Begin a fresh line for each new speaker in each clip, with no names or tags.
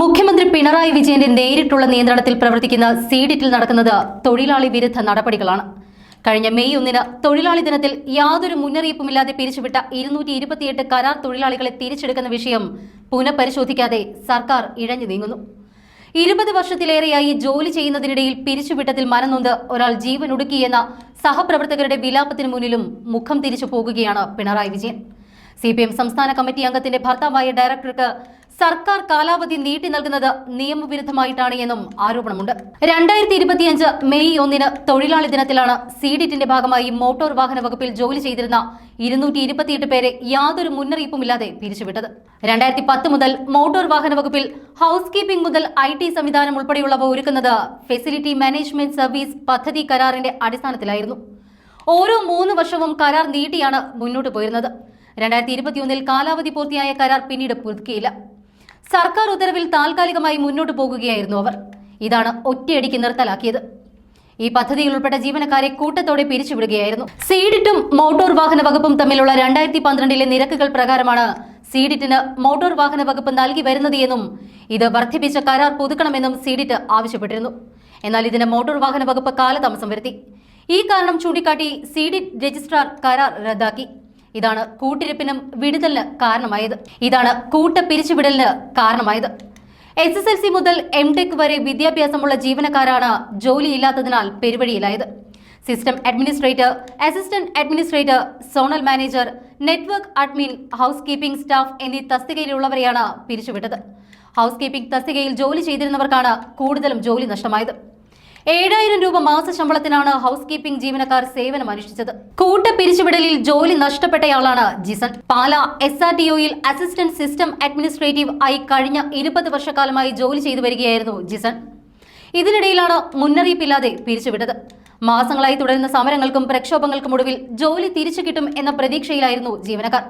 മുഖ്യമന്ത്രി പിണറായി വിജയന്റെ നേരിട്ടുള്ള നിയന്ത്രണത്തിൽ പ്രവർത്തിക്കുന്ന സീഡിറ്റിൽ നടക്കുന്നത് തൊഴിലാളി വിരുദ്ധ നടപടികളാണ്. കഴിഞ്ഞ മെയ് ഒന്നിന് തൊഴിലാളി ദിനത്തിൽ യാതൊരു മുന്നറിയിപ്പുമില്ലാതെ പിരിച്ചുവിട്ട ഇരുന്നൂറ്റി ഇരുപത്തിയെട്ട് കരാർ തൊഴിലാളികളെ തിരിച്ചെടുക്കുന്ന വിഷയം പുനഃപരിശോധിക്കാതെ സർക്കാർ ഇഴഞ്ഞു നീങ്ങുന്നു. ഇരുപത് വർഷത്തിലേറെയായി ജോലി ചെയ്യുന്നതിനിടയിൽ പിരിച്ചുവിട്ടതിൽ മനനൊന്ത് ഒരാൾ ജീവൻ ഒടുക്കിയെന്ന സഹപ്രവർത്തകരുടെ വിലാപത്തിന് മുന്നിലും മുഖം തിരിച്ചു പോകുകയാണ് Pinarayi Vijayan. C P M സംസ്ഥാന കമ്മിറ്റി അംഗത്തിന്റെ ഭർത്താവായ ഡയറക്ടർക്ക് സർക്കാർ കാലാവധി നീട്ടി നൽകുന്നത് നിയമവിരുദ്ധമായിട്ടാണ് എന്നും ആരോപണമുണ്ട്. രണ്ടായിരത്തി ഇരുപത്തിയഞ്ച് മെയ് ഒന്നിന് തൊഴിലാളി ദിനത്തിലാണ് സിഡിറ്റിന്റെ ഭാഗമായി മോട്ടോർ വാഹന വകുപ്പിൽ ജോലി ചെയ്തിരുന്ന ഇരുന്നൂറ്റി ഇരുപത്തിയെട്ട് പേരെ യാതൊരു മുന്നറിയിപ്പുമില്ലാതെ പിരിച്ചുവിട്ടത്. രണ്ടായിരത്തി പത്ത് മുതൽ മോട്ടോർ വാഹന വകുപ്പിൽ ഹൗസ് കീപ്പിംഗ് മുതൽ ഐ ടി സംവിധാനം ഉൾപ്പെടെയുള്ളവ ഒരുക്കുന്നത് ഫെസിലിറ്റി മാനേജ്മെന്റ് സർവീസ് പദ്ധതി കരാറിന്റെ അടിസ്ഥാനത്തിലായിരുന്നു. ഓരോ മൂന്ന് വർഷവും കരാർ നീട്ടിയാണ് മുന്നോട്ട് പോയിരുന്നത്. രണ്ടായിരത്തി ഇരുപത്തിയൊന്നിൽ കാലാവധി പൂർത്തിയായ കരാർ പിന്നീട് പുതുക്കിയില്ല സർക്കാർ ഉത്തരവിൽ താൽക്കാലികമായി മുന്നോട്ട് പോകുകയായിരുന്നു അവർ. ഇതാണ് ഒറ്റയടിക്ക് നിർത്തലാക്കിയത്. ഈ പദ്ധതിയിൽ ഉൾപ്പെട്ട ജീവനക്കാരെ കൂട്ടത്തോടെ പിരിച്ചുവിടുകയായിരുന്നു. സീഡിറ്റും മോട്ടോർ വാഹന വകുപ്പും തമ്മിലുള്ള രണ്ടായിരത്തി പന്ത്രണ്ടിലെ നിരക്കുകൾ പ്രകാരമാണ് സീഡിറ്റിന് മോട്ടോർ വാഹന വകുപ്പ് നൽകി വരുന്നത് എന്നും ഇത് വർദ്ധിപ്പിച്ച കരാർ പുതുക്കണമെന്നും സീഡിറ്റ് ആവശ്യപ്പെട്ടിരുന്നു. എന്നാൽ ഇതിന് മോട്ടോർ വാഹന വകുപ്പ് കാലതാമസം വരുത്തി. ഈ കാരണം ചൂണ്ടിക്കാട്ടി സീഡിറ്റ് രജിസ്ട്രാർ കരാർ റദ്ദാക്കി. ഇതാണ് കൂട്ടിരിപ്പിനും വിടുതലിന് കാരണമായത്. ഇതാണ് കൂട്ട പിരിച്ചുവിടലിന് കാരണമായത്. എസ് എസ് എൽ സി മുതൽ എം ടെക് വരെ വിദ്യാഭ്യാസമുള്ള ജീവനക്കാരാണ് ജോലിയില്ലാത്തതിനാൽ പെരുവഴിയിലായത്. System administrator assistant administrator zonal manager network admin housekeeping staff എന്നീ തസ്തികയിലുള്ളവരെയാണ് പിരിച്ചുവിട്ടത്. ഹൗസ് കീപ്പിംഗ് തസ്തികയിൽ ജോലി ചെയ്തിരുന്നവർക്കാണ് കൂടുതലും ജോലി നഷ്ടമായത്. ഏഴായിരം രൂപ മാസ ശമ്പളത്തിനാണ് ഹൗസ് കീപ്പിംഗ് ജീവനക്കാർ സേവനം അനുഷ്ഠിച്ചത്. കൂട്ട പിരിച്ചുവിടലിൽ ജോലി നഷ്ടപ്പെട്ടയാളാണ് Jison. Pala S R T ഒയിൽ assistant system administrative ആയി കഴിഞ്ഞ ഇരുപത് വർഷക്കാലമായി ജോലി ചെയ്തു വരികയായിരുന്നു ജിസൺ. ഇതിനിടയിലാണ് മുന്നറിയിപ്പില്ലാതെ പിരിച്ചുവിട്ടത്. മാസങ്ങളായി തുടരുന്ന സമരങ്ങൾക്കും പ്രക്ഷോഭങ്ങൾക്കും ഒടുവിൽ ജോലി തിരിച്ചു കിട്ടും എന്ന പ്രതീക്ഷയിലായിരുന്നു ജീവനക്കാർ.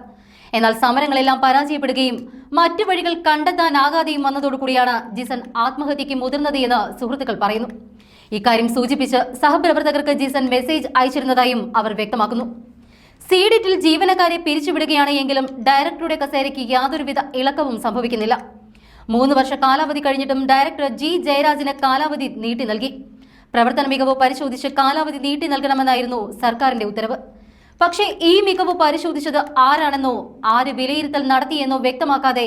എന്നാൽ സമരങ്ങളെല്ലാം പരാജയപ്പെടുകയും മറ്റു വഴികൾ കണ്ടെത്താനാകാതെയും വന്നതോടുകൂടിയാണ് ജിസൺ ആത്മഹത്യയ്ക്ക് മുതിർന്നത് എന്ന് സുഹൃത്തുക്കൾ പറയുന്നു. ഇക്കാര്യം സൂചിപ്പിച്ച് സഹപ്രവർത്തകർക്ക് ജിസൺ മെസ്സേജ് അയച്ചിരുന്നതായും അവർ വ്യക്തമാക്കുന്നു. സീഡിറ്റിൽ ജീവനക്കാരെ പിരിച്ചുവിടുകയാണ് എങ്കിലും ഡയറക്ടറുടെ കസേരയ്ക്ക് യാതൊരുവിധ ഇളക്കവും സംഭവിക്കുന്നില്ല. മൂന്ന് വർഷ കാലാവധി കഴിഞ്ഞിട്ടും ഡയറക്ടർ ജി ജയരാജിന് കാലാവധി നീട്ടി നൽകി. പ്രവർത്തന മികവ് പരിശോധിച്ച് കാലാവധി നീട്ടി നൽകണമെന്നായിരുന്നു സർക്കാരിന്റെ ഉത്തരവ്. പക്ഷേ ഈ മികവ് പരിശോധിച്ചത് ആരാണെന്നോ ആര് വിലയിരുത്തൽ നടത്തിയെന്നോ വ്യക്തമാക്കാതെ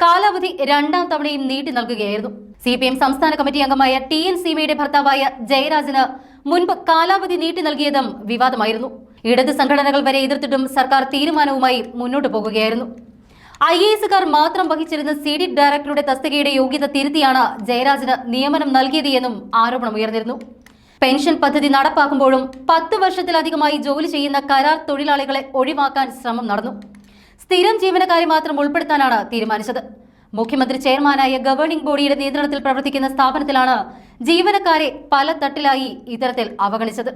കാലാവധി രണ്ടാം തവണയും നീട്ടി നൽകുകയായിരുന്നു. സി പി എം സംസ്ഥാന കമ്മിറ്റി അംഗമായ ടി എൻ സീമയുടെ ഭർത്താവായ ജയരാജന് മുൻപ് കാലാവധി നീട്ടി നൽകിയതും വിവാദമായിരുന്നു. ഇടത് സംഘടനകൾ വരെ എതിർത്തിട്ടും സർക്കാർ തീരുമാനവുമായി മുന്നോട്ട് പോകുകയായിരുന്നു. ഐ എ എസുകാർ മാത്രം വഹിച്ചിരുന്ന സി ഡി ഡയറക്ടറുടെ തസ്തികയുടെ യോഗ്യത തിരുത്തിയാണ് ജയരാജന് നിയമനം നൽകിയത് എന്നും ആരോപണമുയർന്നിരുന്നു. പെൻഷൻ പദ്ധതി നടപ്പാക്കുമ്പോഴും പത്ത് വർഷത്തിലധികമായി ജോലി ചെയ്യുന്ന കരാർ തൊഴിലാളികളെ ഒഴിവാക്കാൻ ശ്രമം നടന്നു. സ്ഥിരം ജീവനക്കാരെ മാത്രം ഉൾപ്പെടുത്താനാണ് തീരുമാനിച്ചത്. മുഖ്യമന്ത്രി ചെയർമാനായ ഗവേണിംഗ് ബോഡിയുടെ നിയന്ത്രണത്തിൽ പ്രവർത്തിക്കുന്ന സ്ഥാപനത്തിലാണ് ജീവനക്കാരെ പല തട്ടിലായി ഇത്തരത്തിൽ അവഗണിച്ചത്.